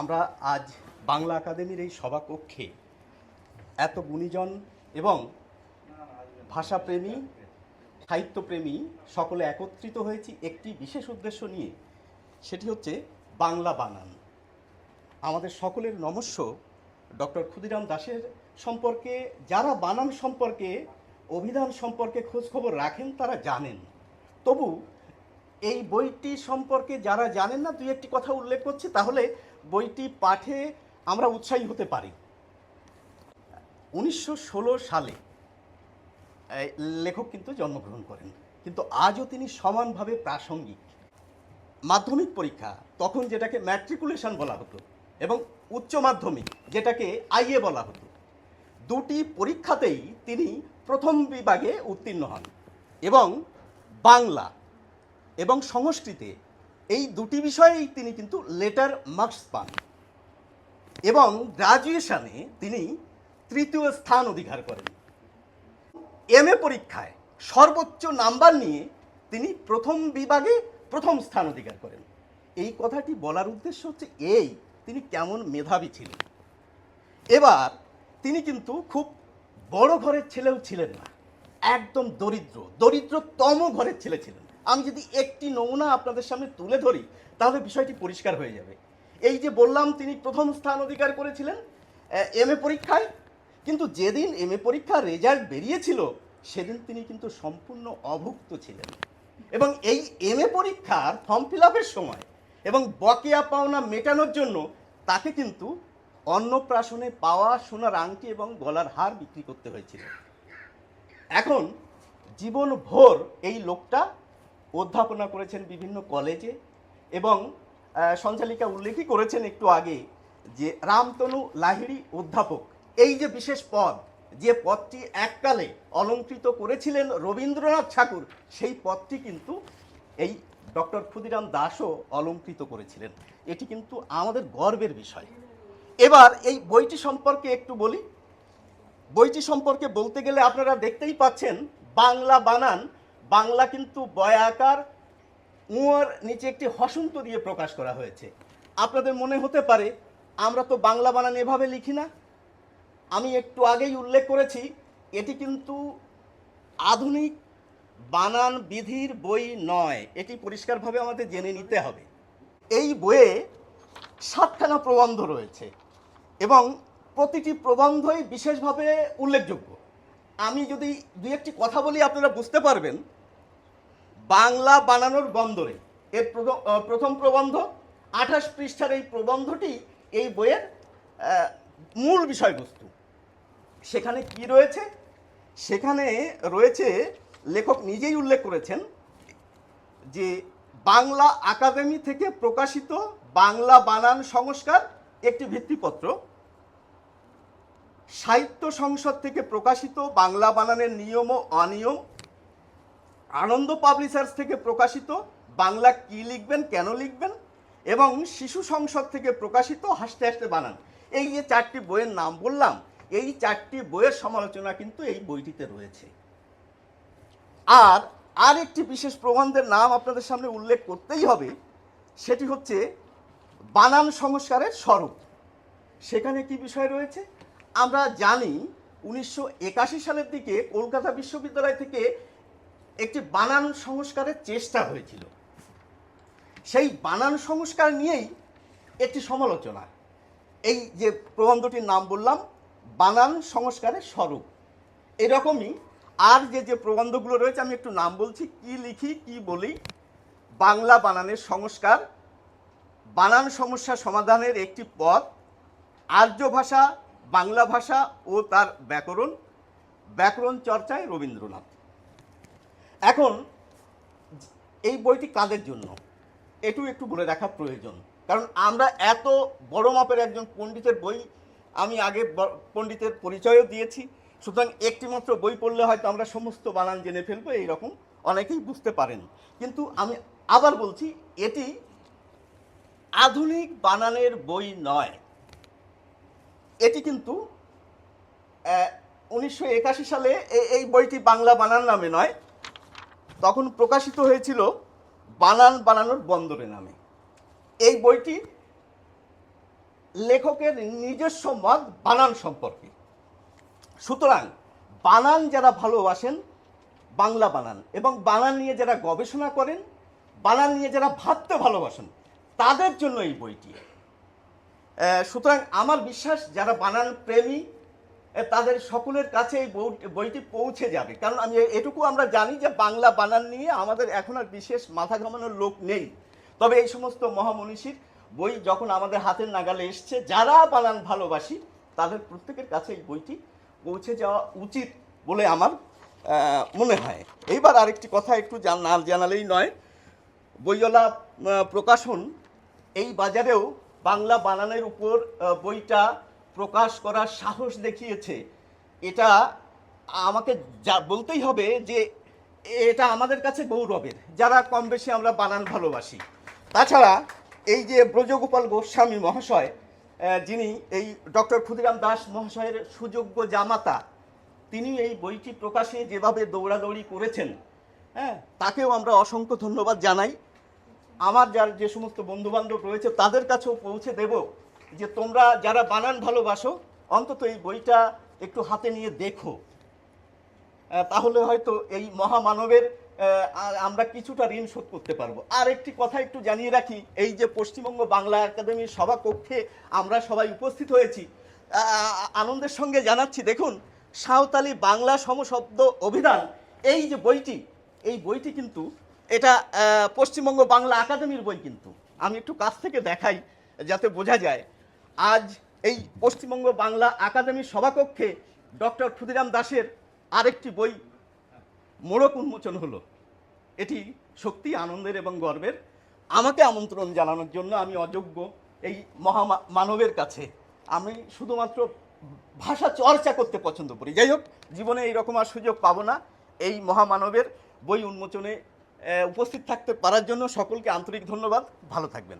আমরা আজ বাংলা একাডেমির এই সভাকক্ষে এত গুণীজন এবং ভাষাপ্রেমী, সাহিত্যপ্রেমী সকলে একত্রিত হয়েছি একটি বিশেষ উদ্দেশ্য নিয়ে। সেটি হচ্ছে বাংলা বানান। আমাদের সকলের নমস্য ডক্টর ক্ষুদিরাম দাসের সম্পর্কে। যারা বানান সম্পর্কে, অভিধান সম্পর্কে খোঁজখবর রাখেন তারা জানেন। তবু এই বইটি সম্পর্কে যারা জানেন না, দুই একটি কথা উল্লেখ করছি, তাহলে বইটি পাঠে আমরা উৎসাহী হতে পারি। উনিশশো ষোলো সালে লেখক কিন্তু জন্মগ্রহণ করেন। কিন্তু আজও তিনি সমানভাবে প্রাসঙ্গিক। মাধ্যমিক পরীক্ষা, তখন যেটাকে ম্যাট্রিকুলেশন বলা হতো, এবং উচ্চ মাধ্যমিক, যেটাকে আইএ বলা হতো। দুটি পরীক্ষাতেই তিনি প্রথম বিভাগে উত্তীর্ণ হন, এবং বাংলা এবং সংস্কৃতে এই দুটি বিষয়েই তিনি কিন্তু লেটার মার্কস পান। এবং গ্রাজুয়েশনে তিনি তৃতীয় স্থান অধিকার করেন। এম এ পরীক্ষায় সর্বোচ্চ নাম্বার নিয়ে তিনি প্রথম বিভাগে প্রথম স্থান অধিকার করেন। এই কথাটি বলার উদ্দেশ্য হচ্ছে এই, তিনি কেমন মেধাবী ছিলেন। এবার তিনি কিন্তু খুব বড় ঘরের ছেলেও ছিলেন না। একদম দরিদ্র, দরিদ্রতম ঘরের ছেলে ছিলেন। আমি যদি একটি নমুনা আপনাদের সামনে তুলে ধরি, তাহলে বিষয়টি পরিষ্কার হয়ে যাবে। এই যে বললাম, তিনি প্রথম স্থান অধিকার করেছিলেন এম এ পরীক্ষায়। কিন্তু যেদিন এম এ পরীক্ষার রেজাল্ট বেরিয়েছিল, সেদিন তিনি কিন্তু সম্পূর্ণ অভুক্ত ছিলেন। এবং এই এম এ পরীক্ষার ফর্ম ফিল আপের সময় এবং বকেয়া পাওনা মেটানোর জন্য তাকে কিন্তু অন্নপ্রাশনে পাওয়া সোনার আংটি এবং গলার হার বিক্রি করতে হয়েছিল। এখন জীবন ভোর এই লোকটা অধ্যাপনা করেছেন বিভিন্ন কলেজে এবং সঞ্চালিকা উল্লেখই করেছেন একটু আগে যে রামতনু লাহিড়ি অধ্যাপক, এই যে বিশেষ পদ, যে পদটি এককালে অলঙ্কৃত করেছিলেন রবীন্দ্রনাথ ঠাকুর, সেই পদটি কিন্তু এই ডক্টর ক্ষুদিরাম দাসও অলঙ্কৃত করেছিলেন। এটি কিন্তু আমাদের গর্বের বিষয়। এবার এই বইটি সম্পর্কে একটু বলি। বইটি সম্পর্কে বলতে গেলে আপনারা দেখতেই পাচ্ছেন, বাংলা বানান বাংলা কিন্তু বয়াকার উঁয়ার নিচে একটি হসন্ত দিয়ে প্রকাশ করা হয়েছে। আপনাদের মনে হতে পারে, আমরা তো বাংলা বানান এভাবে লিখি না। আমি একটু আগেই উল্লেখ করেছি, এটি কিন্তু আধুনিক বানান বিধির বই নয়। এটি পরিষ্কারভাবে আমাদের জেনে নিতে হবে। এই বইয়ে সাতখানা প্রবন্ধ রয়েছে এবং প্রতিটি প্রবন্ধই বিশেষভাবে উল্লেখযোগ্য। আমি যদি দু একটি কথা বলি, আপনারা বুঝতে পারবেন বাংলা বানানোর বন্দরে। এর প্রথম- প্রবন্ধ, আঠাশ পৃষ্ঠার এই প্রবন্ধটি এই বইয়ের মূল বিষয়বস্তু। সেখানে কি রয়েছে? সেখানে রয়েছে, লেখক নিজেই উল্লেখ করেছেন যে বাংলা একাডেমি থেকে প্রকাশিত বাংলা বানান সংস্কার একটি ভিত্তিপত্র। সাহিত্য সংসদ থেকে প্রকাশিত বাংলা বানানের নিয়ম ও অনিয়ম আনন্দ পাবলিশার্স থেকে প্রকাশিত, বাংলা কি লিখবেন, কেন লিখবেন, এবং শিশু সংসদ থেকে প্রকাশিত, হাসতে হাসতে বানান। এই যে চারটি বইয়ের নাম বললাম, এই চারটি বইয়ের সমালোচনা কিন্তু এই বইটিতে রয়েছে। আর আর একটি বিশেষ প্রবন্ধের নাম আপনাদের সামনে উল্লেখ করতেই হবে, সেটি হচ্ছে বানান সংস্কারের স্বরূপ। সেখানে কি বিষয় রয়েছে? আমরা জানি উনিশশো একাশি সালের দিকে কলকাতা বিশ্ববিদ্যালয় থেকে একটি বানান সংস্কারের চেষ্টা হয়েছিল। সেই বানান সংস্কার নিয়েই একটি সমালোচনা। এই যে প্রবন্ধটির নাম বললাম, বানান সংস্কারের স্বরূপ। এরকমই আর যে যে প্রবন্ধগুলো রয়েছে, আমি একটু নাম বলছি, কি লিখি, কি বলি। বাংলা বানানের সংস্কার, বানান সমস্যা সমাধানের একটি পথ, আর্য ভাষা, বাংলা ভাষা ও তার ব্যাকরণ ব্যাকরণ চর্চায় রবীন্দ্রনাথ। এখন, এই বইটি কাদের জন্য? এটু একটু বলে রাখা প্রয়োজন। কারণ আমরা এত বড় মাপের একজন পণ্ডিতের বই, আমি আগে পণ্ডিতের পরিচয়ও দিয়েছি। সুতরাং একটিমাত্র বই পড়লে হয়তো আমরা সমস্ত বানান জেনে ফেলব, এইরকম অনেকেই বুঝতে পারেন। কিন্তু আমি আবার বলছি, এটি আধুনিক বানানের বই নয়। এটি কিন্তু উনিশশো একাশি সালে এই বইটি বাংলা বানান নামে নয়। তখন প্রকাশিত হয়েছিল বানান বানানোর বন্দরে নামে। এই বইটি লেখকের নিজস্ব মত বানান সম্পর্কে। সুতরাং বানান যারা ভালোবাসেন, বাংলা বানান এবং বানান নিয়ে যারা গবেষণা করেন, বানান নিয়ে যারা ভাবতে ভালোবাসেন, তাদের জন্য এই বইটি। সুতরাং আমার বিশ্বাস যারা বানান প্রেমী তাদের সকলের কাছে এই বইটি পৌঁছে যাবে। কারণ আমি এটুকু আমরা জানি যে বাংলা বানান নিয়ে আমাদের এখন আর বিশেষ মাথা ঘামানোর লোক নেই। তবে এই সমস্ত মহামনীষীর বই যখন আমাদের হাতের নাগালে এসছে, যারা বানান ভালোবাসি, তাদের প্রত্যেকের কাছে এই বইটি পৌঁছে যাওয়া উচিত বলে আমার মনে হয়। এইবার আরেকটি কথা একটু না জানালেই নয়। বইওয়ালা প্রকাশন এই বাজারেও বাংলা বানানের উপর বইটা প্রকাশ করার সাহস দেখিয়েছে। এটা আমাকে যা বলতেই হবে যে এটা আমাদের কাছে গৌরবের। যারা কম বেশি আমরা বানান ভালোবাসি। তাছাড়া এই যে ব্রজগোপাল গোস্বামী মহাশয় যিনি এই ডক্টর ক্ষুদিরাম দাস মহাশয়ের সুযোগ্য জামাতা, তিনি এই বইটি প্রকাশে যেভাবে দৌড়াদৌড়ি করেছেন হ্যাঁ তাকেও আমরা অসংখ্য ধন্যবাদ জানাই। আমার যার যে সমস্ত বন্ধু বান্ধব রয়েছে, তাদের কাছেও পৌঁছে দেব। যে তোমরা যারা বানান ভালোবাসো, অন্তত এই বইটা একটু হাতে নিয়ে দেখো। তাহলে হয়তো এই মহামানবের আমরা কিছুটা ঋণ শোধ করতে পারব। আর একটি কথা একটু জানিয়ে রাখি, এই যে পশ্চিমবঙ্গ বাংলা একাডেমির সভাকক্ষে আমরা সবাই উপস্থিত হয়েছি আনন্দের সঙ্গে জানাচ্ছি, দেখুন, সাঁওতালি বাংলা সমশব্দ অভিধান, এই যে বইটি, এই বইটি কিন্তু এটা পশ্চিমবঙ্গ বাংলা একাডেমির বই কিন্তু। আমি একটু কাছ থেকে দেখাই, যাতে বোঝা যায়। আজ এই পশ্চিমবঙ্গ বাংলা একাডেমির সভাকক্ষে ডক্টর ক্ষুদিরাম দাসের আরেকটি বই মোড়ক উন্মোচন হলো। এটি সত্যি আনন্দের এবং গর্বের। আমাকে আমন্ত্রণ জানানোর জন্য আমি অযোগ্য এই মহা মানবের কাছে। আমি শুধুমাত্র ভাষা চর্চা করতে পছন্দ করি। যাই হোক, জীবনে এইরকম আর সুযোগ পাবো না। এই মহামানবের বই উন্মোচনে উপস্থিত থাকতে পারার জন্য সকলকে আন্তরিক ধন্যবাদ। ভালো থাকবেন।